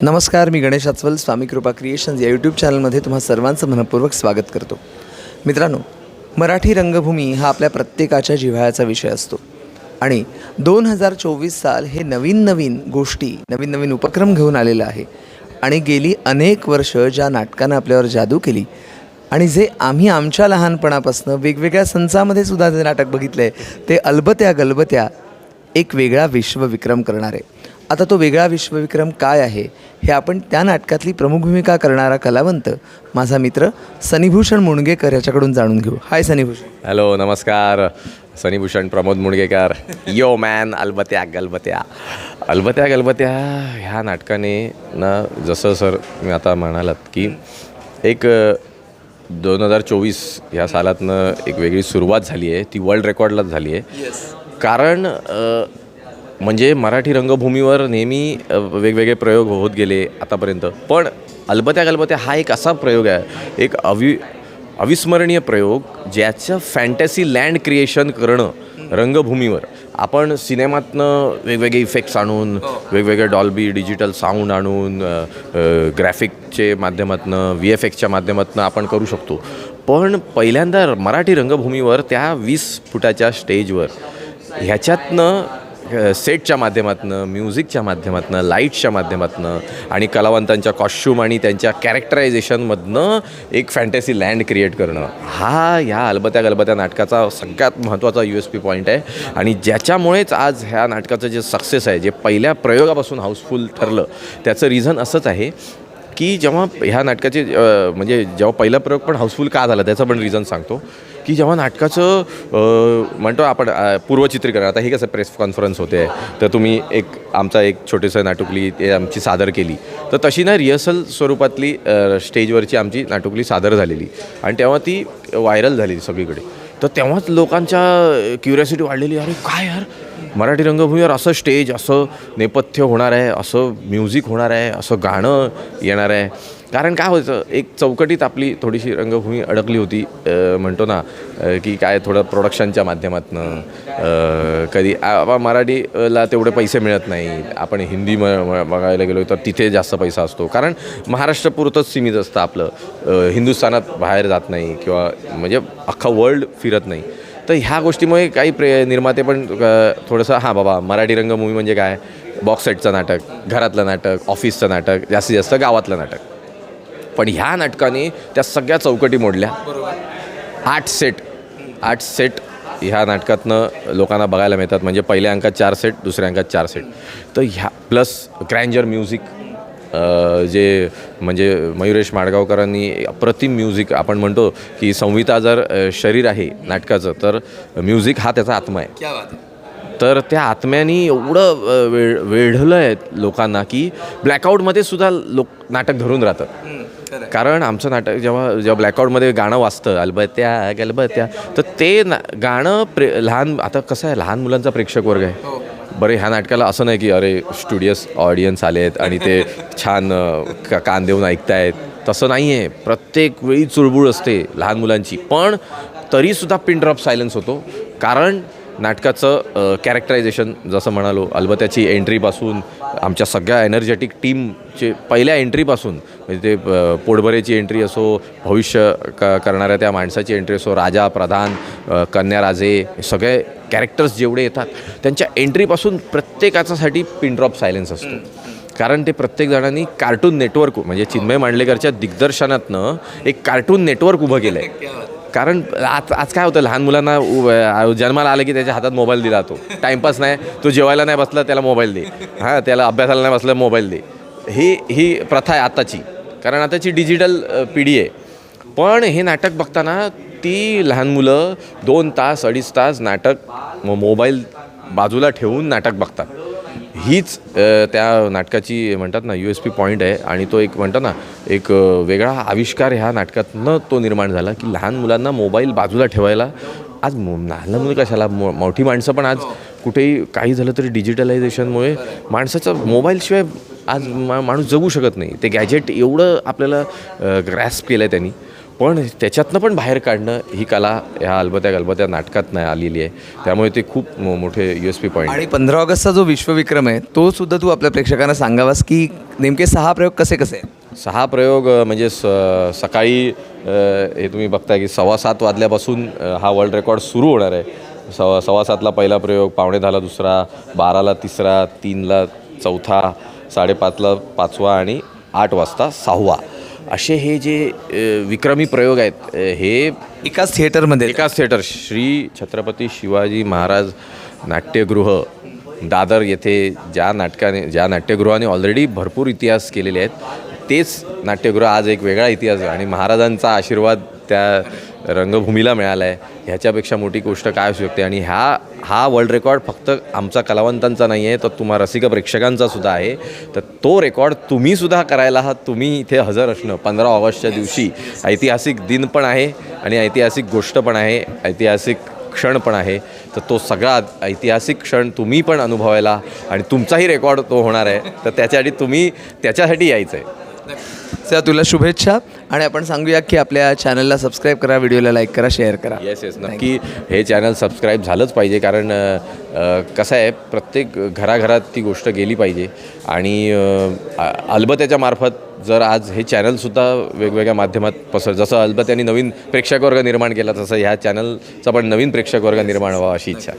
नमस्कार मी गणेश आचवल स्वामी कृपा क्रिएशन्स या यूट्यूब चॅनलमध्ये तुम्हा सर्वांचं मनपूर्वक स्वागत करतो. मित्रांनो मराठी रंगभूमी हा आपल्या प्रत्येकाच्या जिव्हाळ्याचा विषय असतो. आणि दोन हजार चोवीस साल हे नवीन नवीन गोष्टी नवीन नवीन उपक्रम घेऊन आलेलं आहे. आणि गेली अनेक वर्ष ज्या नाटकानं आपल्यावर जादू केली आणि जे आम्ही आमच्या लहानपणापासून वेगवेगळ्या संचामध्ये सुद्धा जे नाटक बघितलं आहे ते अलबत्या गलबत्या एक वेगळा विश्वविक्रम करणार. आहे आता तो वेगळा विश्वविक्रम काय आहे हे आपण त्या नाटकातली प्रमुख भूमिका करणारा कलावंत माझा मित्र सनीभूषण मुणगेकर याच्याकडून जाणून घेऊ. हाय सनीभूषण. हॅलो नमस्कार. Sunnybhushan Pramod Mungekar. Yo man Albatya Galbatya. Albatya Galbatya ह्या नाटकाने ना जसं सर मी आता म्हणालात की एक दोन हजार चोवीस ह्या सालातनं एक वेगळी सुरुवात झाली आहे. ती वर्ल्ड रेकॉर्डलाच झाली आहे. कारण म्हणजे मराठी रंगभूमीवर नेहमी वेगवेगळे प्रयोग होत गेले आतापर्यंत. पण अलबत्या गलबत्या हा एक असा प्रयोग आहे एक अवि अविस्मरणीय प्रयोग ज्याचं फॅन्टसी लँड क्रिएशन करणं रंगभूमीवर. आपण सिनेमातनं वेगवेगळे इफेक्ट्स आणून वेगवेगळे डॉल्बी डिजिटल साऊंड आणून ग्रॅफिकचे माध्यमातनं व्ही एफ एक्सच्या माध्यमातनं आपण करू शकतो. पण पहिल्यांदा मराठी रंगभूमीवर त्या वीस फुटाच्या स्टेजवर ह्याच्यातनं सेटच्या माध्यमातनं म्युझिकच्या माध्यमातनं लाईट्सच्या माध्यमातनं आणि कलावंतांच्या कॉस्च्यूम आणि त्यांच्या कॅरेक्टरायझेशनमधनं एक फॅन्टसी लँड क्रिएट करणं. हा ह्या अलबत्या गलबत्या नाटकाचा सगळ्यात महत्त्वाचा यू एस पी पॉईंट आहे. आणि ज्याच्यामुळेच आज ह्या नाटकाचं जे सक्सेस आहे जे पहिल्या प्रयोगापासून हाऊसफुल ठरलं त्याचं रिझन असंच आहे की जेव्हा ह्या नाटकाचे म्हणजे जेव्हा पहिला प्रयोग पण हाऊसफुल का झाला त्याचं पण रिझन सांगतो. की जेव्हा नाटकाचं म्हणतो आपण पूर्वचित्रीकरण आता हे कसं प्रेस कॉन्फरन्स होते तर तुम्ही एक आमचा एक छोटेसं नाटुकली ते आमची सादर केली. तर तशी ना रिहर्सल स्वरूपातली स्टेजवरची आमची नाटुकली सादर झालेली. आणि तेव्हा ती व्हायरल झालेली सगळीकडे. तर तेव्हाच लोकांच्या क्युरियोसिटी वाढलेली अरे काय यार? मराठी रंगभूमीवर असं स्टेज असं नेपथ्य होणार आहे असं म्युझिक होणार आहे असं गाणं येणार आहे. कारण काय व्हायचं एक चौकटीत आपली थोडीशी रंगभूमी अडकली होती. म्हणतो ना की काय थोडं प्रोडक्शनच्या माध्यमातनं कधी आपण मराठीला तेवढे पैसे मिळत नाही. आपण हिंदी म बघायला गेलो तर तिथे जास्त पैसा असतो. कारण महाराष्ट्रापुरतंच सीमित असतं आपलं. हिंदुस्थानात बाहेर जात नाही किंवा म्हणजे अख्खा वर्ल्ड फिरत नाही. तर ह्या गोष्टीमुळे काही प्रे निर्माते पण थोडंसं हां बाबा मराठी रंगभूमी म्हणजे काय? बॉक्स सेटचं नाटक घरातलं नाटक ऑफिसचं नाटक जास्तीत जास्त गावातलं नाटक. पण ह्या नाटकाने त्या सगळ्या चौकटी मोडल्या. आठ सेट आठ सेट ह्या नाटकातनं लोकांना बघायला मिळतात. म्हणजे पहिल्या अंकात चार सेट दुसऱ्या अंकात चार सेट तर ह्या प्लस ग्रँजर म्युझिक जे म्हणजे मयुरेश माडगावकरांनी अप्रतिम म्युझिक आपण म्हणतो की संहिता जर शरीर आहे नाटकाचं तर म्युझिक हा त्याचा आत्मा आहे. तर त्या आत्म्यानी एवढं वेळ वेढलं आहे लोकांना की ब्लॅकआउटमध्ये सुद्धा लोक नाटक धरून राहतं कारण आमचं नाटक जेव्हा जेव्हा ब्लॅकआउटमध्ये गाणं वाजतं अलबत्या गलबत्या तर ते ना गाणं प्रे लहान आता कसं आहे लहान मुलांचा प्रेक्षक वर्ग आहे. बरं ह्या नाटकाला असं नाही की अरे स्टुडियस ऑडियन्स आले आहेत आणि ते छान का कान देऊन ऐकतायत. तसं नाही आहे प्रत्येक वेळी चुळबुळ असते लहान मुलांची. पण तरीसुद्धा पिन ड्रॉप सायलन्स होतो. कारण नाटकाचं कॅरेक्टरायझेशन जसं म्हणालो अलबत्याची एंट्रीपासून आमच्या सगळ्या एनर्जेटिक टीमचे पहिल्या एंट्रीपासून म्हणजे ते पोटभरेची एंट्री असो भविष्य क करणाऱ्या त्या माणसाची एंट्री असो राजा प्रधान कन्या राजे हे सगळे कॅरेक्टर्स जेवढे येतात त्यांच्या एंट्रीपासून प्रत्येकाच्यासाठी पिन ड्रॉप सायलेन्स असतो. कारण ते प्रत्येक जणांनी कार्टून नेटवर्क म्हणजे चिन्मय मांडलेकरच्या दिग्दर्शनातनं एक कार्टून नेटवर्क उभं केलं. आहे कारण आज आज काय होतं लहान मुलांना उ- जन्माला आलं की त्याच्या हातात मोबाईल दिला तो. टाईमपास नाही. तो जेवायला नाही बसला त्याला मोबाईल दे. हां त्याला अभ्यासाला नाही बसला मोबाईल दे. ही ही प्रथा आहे आताची कारण आताची डिजिटल पिढी आहे. पण हे नाटक बघताना ती लहान मुलं दोन तास अडीच तास नाटक मोबाईल बाजूला ठेवून नाटक बघतात. हीच त्या नाटकाची म्हणतात ना यू एस पी पॉईंट आहे आणि तो एक म्हणतात ना एक वेगळा आविष्कार ह्या नाटकातनं तो निर्माण झाला की लहान मुलांना मोबाईल बाजूला ठेवायला आज लहान मुलं कशाला मो मोठी माणसं पण आज कुठेही काही झालं तरी डिजिटलायझेशनमुळे माणसाचं मोबाईलशिवाय आज मा माणूस जगू शकत नाही. ते गॅजेट एवढं आपल्याला ग्रॅस्प केलं आहे त्यांनी. पण त्याच्यातनं पण बाहेर काढणं ही कला ह्या अलबत्या गलबत्या नाटकात नाही आलेली आहे. त्यामुळे ते खूप मोठे यू एस पी पॉईंट आणि पंधरा ऑगस्टचा जो विश्वविक्रम आहे तो सुद्धा तू आपल्या प्रेक्षकांना सांगावास की नेमके सहा प्रयोग कसे कसे? सहा प्रयोग म्हणजे स सकाळी हे तुम्ही बघताय की सव्वा सात वाजल्यापासून हा वर्ल्ड रेकॉर्ड सुरू होणार आहे. सव्वा सव्वा सातला पहिला प्रयोग पावणे दहाला दुसरा बाराला तिसरा तीनला चौथा साडेपाचला पाचवा आणि आठ वाजता सहावा. असे हे जे विक्रमी प्रयोग आहेत हे एकाच थिएटरमध्ये. एकाच थिएटर श्री छत्रपती शिवाजी महाराज नाट्यगृह दादर येथे ज्या नाटकाने ज्या नाट्यगृहाने ऑलरेडी भरपूर इतिहास केलेले आहेत तेच नाट्यगृह आज एक वेगळा इतिहास आहे. आणि महाराजांचा आशीर्वाद त्या रंगभूमीला मिळाला आहे ह्याच्यापेक्षा मोठी गोष्ट काय असू शकते? आणि ह्या हा वर्ल्ड रेकॉर्ड फक्त आमचा कलावंतांचा नाही आहे तर तुम्हा रसिक प्रेक्षकांचा सुद्धा आहे. तर तो रेकॉर्ड तुम्हीसुद्धा करायला आहात. तुम्ही इथे हजर असणं पंधरा ऑगस्टच्या दिवशी. ऐतिहासिक दिन पण आहे आणि ऐतिहासिक गोष्ट पण आहे ऐतिहासिक क्षण पण आहे. तर तो सगळा ऐतिहासिक क्षण तुम्ही पण अनुभवायला आणि तुमचाही रेकॉर्ड तो होणार आहे. तर त्याच्यासाठी तुम्ही त्याच्यासाठी यायचं आहे सर तुला शुभेच्छा. आणि आपण सांगूया की आपल्या चॅनलला सबस्क्राईब करा व्हिडिओला लाईक करा शेअर करा. येस येस नक्की हे चॅनल सबस्क्राईब झालंच पाहिजे कारण कसं आहे प्रत्येक घराघरात ती गोष्ट गेली पाहिजे. आणि अलबत्याच्या मार्फत जर आज हे चॅनलसुद्धा वेगवेगळ्या माध्यमात पसर जसं अलबत्याने नवीन प्रेक्षकवर्ग निर्माण केला तसं ह्या चॅनलचा पण नवीन प्रेक्षकवर्ग निर्माण व्हावा अशी इच्छा.